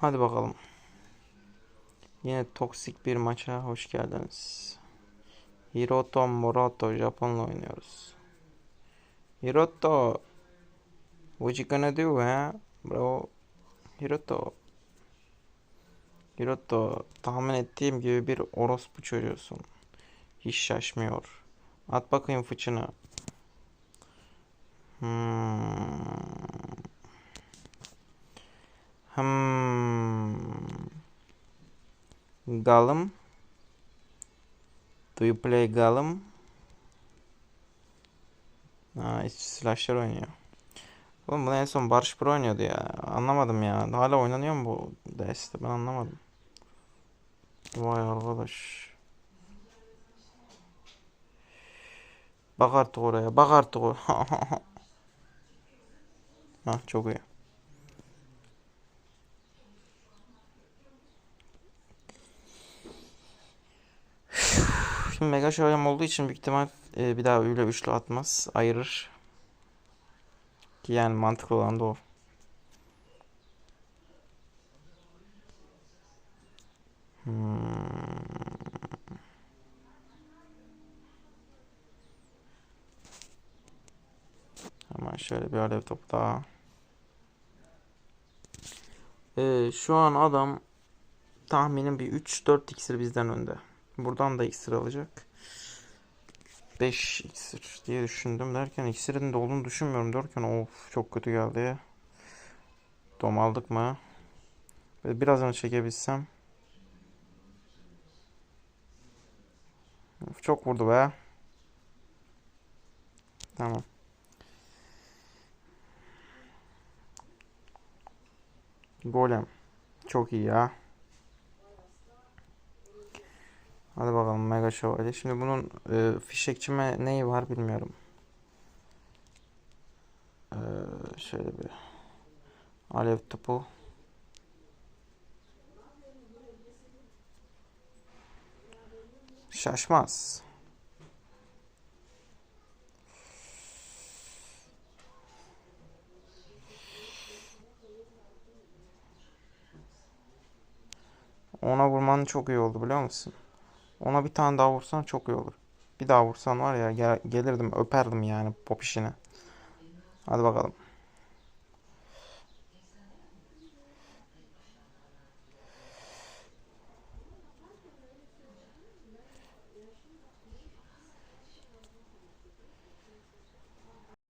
Hadi bakalım. Yine toksik bir maça hoş geldiniz. Hiroto Moroto Japon'la oynuyoruz. Hiroto. What you gonna do ha? Bro. Hiroto. Hiroto tahmin ettiğim gibi bir orospu çocuğusun. Hiç şaşmıyor. At bakayım fıçını. Hmm. Hmm. Gollum. Do you play Gollum? Ha, hiç slasher oynuyor. Oğlum bunu en son Barış Pro oynuyordu ya. Anlamadım ya. Hala oynanıyor mu bu deste? Ben anlamadım. Vay arkadaş. Bak artık oraya. Bak artık oraya. Ha çok iyi. Şimdi Mega Şövalye'm olduğu için büyük ihtimal e, bir daha öyle üçlü atmaz. Ayırır. Ki yani mantıklı olan da o. Hmm. Hemen şöyle bir alev topu daha. Ee, şu an adam tahminim bir 3-4 iksir bizden önde. Buradan da iksir alacak. 5 iksir diye düşündüm derken iksirin de olduğunu düşünmüyorum derken of çok kötü geldi. Dom aldık mı? Böyle biraz önce çekebilsem. Of, çok vurdu be. Tamam. Golem. Çok iyi ya. Hadi bakalım Mega Şövalye. Şimdi bunun e, fişekçime neyi var bilmiyorum. Ee, şöyle bir alev topu. Şaşmaz. Ona vurman çok iyi oldu biliyor musun? Ona bir tane daha vursan çok iyi olur. Bir daha vursan var ya gel- gelirdim öperdim yani pop işini. Hadi bakalım.